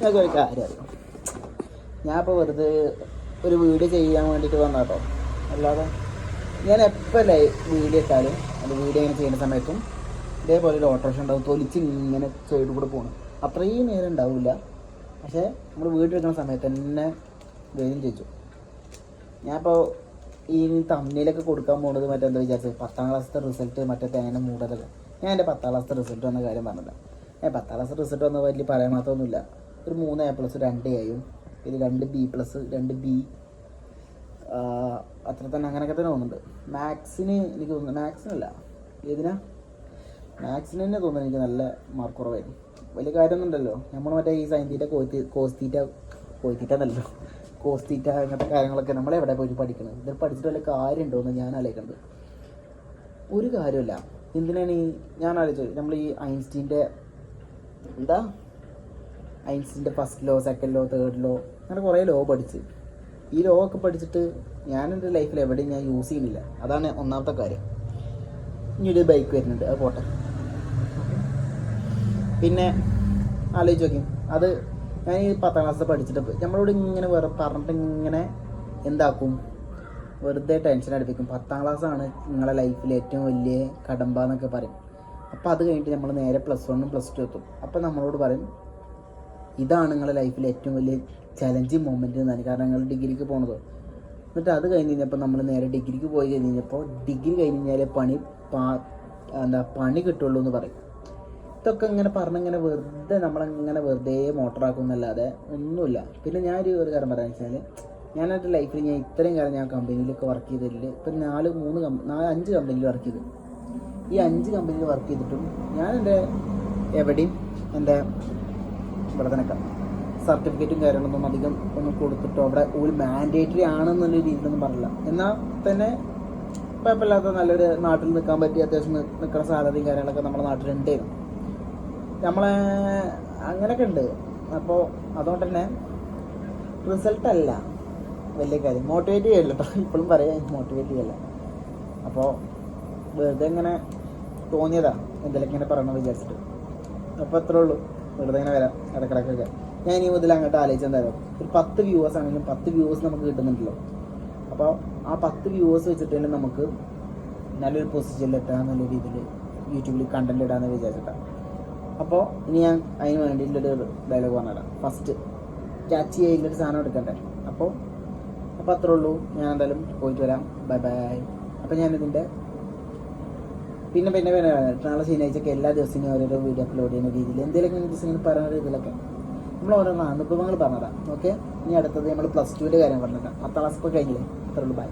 ഞങ്ങൾക്ക് ഒരു കാര്യം. അറിയാം ഞാൻ ഇപ്പോൾ വെറുതെ ഒരു വീഡിയോ ചെയ്യാൻ വേണ്ടിയിട്ട് വന്ന കേട്ടോ അല്ലാതെ ഞാൻ എപ്പോൾ ലൈ വീഡിയോ ഇട്ടാലും അത് വീഡിയോ ഇങ്ങനെ ചെയ്യുന്ന സമയത്തും ഇതേപോലെ ഒരു ഓട്ടോറിക്ഷ ഉണ്ടാവും തൊലിച്ച് ഇങ്ങനെ സൈഡിൽ കൂടെ പോകണം അത്രയും നേരം ഉണ്ടാവില്ല പക്ഷേ നമ്മൾ വീഡിയോ എടുക്കുന്ന സമയത്ത് തന്നെ വെയിലും ചോദിച്ചു. ഞാനിപ്പോൾ ഈ തമ്മിലൊക്കെ കൊടുക്കാൻ പോകുന്നത് മറ്റെന്താ വിചാരിച്ചത്? പത്താം ക്ലാസ്സിലെ റിസൾട്ട് മറ്റേ തേങ്ങ മൂടലല്ല ഞാൻ എന്റെ പത്താം ക്ലാസ്സിലെ റിസൾട്ട് വന്ന കാര്യം പറഞ്ഞില്ല ഞാൻ പത്താം ക്ലാസ് റിസൾട്ട് വന്ന വലിയ പറയാൻ മാത്രമൊന്നുമില്ല. ഒരു മൂന്ന് എ പ്ലസ് രണ്ട് എയും ഇത് രണ്ട് ബി പ്ലസ് രണ്ട് ബി അത്ര തന്നെ അങ്ങനെയൊക്കെ തന്നെ തോന്നുന്നുണ്ട്. മാത്സിന് എനിക്ക് തോന്നുന്നു മാത്സിനല്ല ഏതിനാ? മാത്സിന് തന്നെ തോന്നുന്നു എനിക്ക് നല്ല മാർക്ക് കുറവായിരുന്നു വലിയ കാര്യമൊന്നുമില്ലല്ലോ. നമ്മൾ മറ്റേ ഈ സൈൻതീറ്റ കോത്തി കോസ്തീറ്റ കോത്തിറ്റ എന്നല്ലോ കോസ്തീറ്റ അങ്ങനത്തെ കാര്യങ്ങളൊക്കെ നമ്മൾ എവിടെ പോയിട്ട് പഠിക്കണം? ഇതിൽ പഠിച്ചിട്ട് വല്ല കാര്യമുണ്ടോ എന്ന് ഞാൻ ആലോചിക്കുന്നത് ഒരു കാര്യമില്ല എന്തിനാണ് ഈ ഞാൻ ആലോചിച്ചത്? നമ്മൾ ഈ ഐൻസ്റ്റീന്റെ എന്താ? ഐൻസ്റ്റീന്റെ first law second law third law അങ്ങനെ കുറേ ലോ പഠിച്ച്. ഈ ലോ ഒക്കെ പഠിച്ചിട്ട് ഞാൻ എന്റെ ലൈഫിൽ എവിടെയും ഞാൻ യൂസ് ചെയ്യുന്നില്ല. അതാണ് ഒന്നാമത്തെ കാര്യം. ഇനി ഒരു ബൈക്ക് വരുന്നുണ്ട്. അത് പോട്ടെ. പിന്നെ ആലോചിച്ച് നോക്കി അത് ഞാൻ ഈ പത്താം ക്ലാസ്സിൽ പഠിച്ചിട്ട് നമ്മളോട് ഇങ്ങനെ വേറെ പറഞ്ഞിട്ട് ഇങ്ങനെ എന്താക്കും? വെറുതെ ടെൻഷൻ അടുപ്പിക്കും. പത്താം ക്ലാസ്സാണ് നിങ്ങളെ ലൈഫിൽ ഏറ്റവും വലിയ കടമ്പ എന്നൊക്കെ പറയും. അപ്പോൾ അത് കഴിഞ്ഞിട്ട് നമ്മൾ നേരെ പ്ലസ് വണ്ണും പ്ലസ് ടു എത്തും. അപ്പോൾ നമ്മളോട് പറയും ഇതാണ് നിങ്ങളുടെ ലൈഫിൽ ഏറ്റവും വലിയ ചലഞ്ചിങ് മൊമെന്റ് എന്നാണ് കാരണം നിങ്ങൾ ഡിഗ്രിക്ക് പോണത്. എന്നിട്ട് അത് കഴിഞ്ഞ് കഴിഞ്ഞപ്പോൾ നമ്മൾ നേരെ ഡിഗ്രിക്ക് പോയി കഴിഞ്ഞ് കഴിഞ്ഞപ്പോൾ ഡിഗ്രി കഴിഞ്ഞ് കഴിഞ്ഞാൽ പണി പാ എന്താ പണി കിട്ടുള്ളൂ എന്ന് പറയും. ഇതൊക്കെ ഇങ്ങനെ പറഞ്ഞിങ്ങനെ വെറുതെ നമ്മളിങ്ങനെ വെറുതെ മോട്ടറാക്കും എന്നല്ലാതെ ഒന്നുമില്ല. പിന്നെ ഞാനൊരു ഒരു കാര്യം പറയാന്ന് വെച്ചാൽ ഞാൻ എന്റെ ലൈഫിൽ ഞാൻ ഇത്രയും കാലം ഞാൻ കമ്പനിയിലൊക്കെ വർക്ക് ചെയ്തതിൽ ഇപ്പം നാല് മൂന്ന് കമ്പ നാല് അഞ്ച് കമ്പനിയിൽ വർക്ക് ചെയ്തു. ഈ അഞ്ച് കമ്പനിയിൽ വർക്ക് ചെയ്തിട്ടും ഞാൻ എന്റെ എവിടെയും എന്റെ ഇവിടെ സർട്ടിഫിക്കറ്റും കാര്യങ്ങളൊന്നും അധികം ഒന്നും കൊടുത്തിട്ടോ അവിടെ ഒരു മാൻഡേറ്ററി ആണെന്നുള്ള രീതിയിലൊന്നും പറഞ്ഞില്ല. എന്നാൽ തന്നെ കുഴപ്പമില്ലാത്ത നല്ലൊരു നാട്ടിൽ നിൽക്കാൻ പറ്റിയ അത്യാവശ്യം നിൽക്കുന്ന സാലറിയും കാര്യങ്ങളൊക്കെ നമ്മുടെ നാട്ടിലുണ്ടായിരുന്നു നമ്മളെ അങ്ങനെയൊക്കെ ഉണ്ട്. അപ്പോൾ അതുകൊണ്ട് തന്നെ റിസൾട്ട് അല്ല. വലിയ കാര്യം. മോട്ടിവേറ്റ് ചെയ്യല്ല കേട്ടോ ഇപ്പോഴും പറയാം മോട്ടിവേറ്റ് ചെയ്യല്ല? അപ്പോൾ വെറുതെ ഇങ്ങനെ തോന്നിയതാണ് എന്തെങ്കിലും ഇങ്ങനെ പറയണമെന്ന് വിചാരിച്ചിട്ട്. അപ്പോൾ അത്രേ ഉള്ളൂ. വെറുതെ ഇങ്ങനെ വരാം ഇടക്കിടക്കൊക്കെ. ഞാൻ ഇനി മുതൽ അങ്ങോട്ട് ആലോചിച്ചെന്തായാലും ഒരു പത്ത് വ്യൂവേഴ്സ് ആണെങ്കിലും പത്ത് വ്യൂവേഴ്സ് നമുക്ക് കിട്ടുന്നുണ്ടല്ലോ. അപ്പോൾ ആ പത്ത് വ്യൂവേഴ്സ് വെച്ചിട്ട് തന്നെ നമുക്ക് നല്ലൊരു പൊസിഷനിൽ എത്താൻ നല്ല രീതിയിൽ യൂട്യൂബിൽ കണ്ടന്റ് ഇടാന്ന് വിചാരിച്ചിട്ടാണ് അപ്പോൾ ഇനി ഞാൻ അതിന് വേണ്ടിയിട്ടുള്ളൊരു ഡയലോഗ് പറഞ്ഞിടാം ഫസ്റ്റ് ക്യാച്ച് ചെയ്യുന്നൊരു സാധനം എടുക്കണ്ടേ? അപ്പോൾ അപ്പോൾ അത്രേ ഉള്ളൂ. ഞാൻ എന്തായാലും പോയിട്ട് വരാം. ബൈ ബൈ അപ്പോൾ ഞാനിതിന്റെ പിന്നെ പിന്നെ പിന്നെ നാളെ ശനിയാഴ്ചയൊക്കെ എല്ലാ ദിവസവും ഓരോരോ വീഡിയോ അപ്ലോഡ് ചെയ്യുന്ന രീതിയിൽ. എന്തെങ്കിലും ദിവസം ഇങ്ങനെ പറയുന്ന രീതിയിലൊക്കെ. നമ്മൾ ഓരോ അനുഭവങ്ങൾ പറഞ്ഞതാണ് ഓക്കെ ഇനി അടുത്തത് നമ്മൾ പ്ലസ് ടുവിന്റെ കാര്യം പറഞ്ഞിട്ടാണ് പത്താം ക്ലാസ് ഇപ്പോൾ കഴിഞ്ഞില്ലേ അത്രയുള്ളൂ ബൈ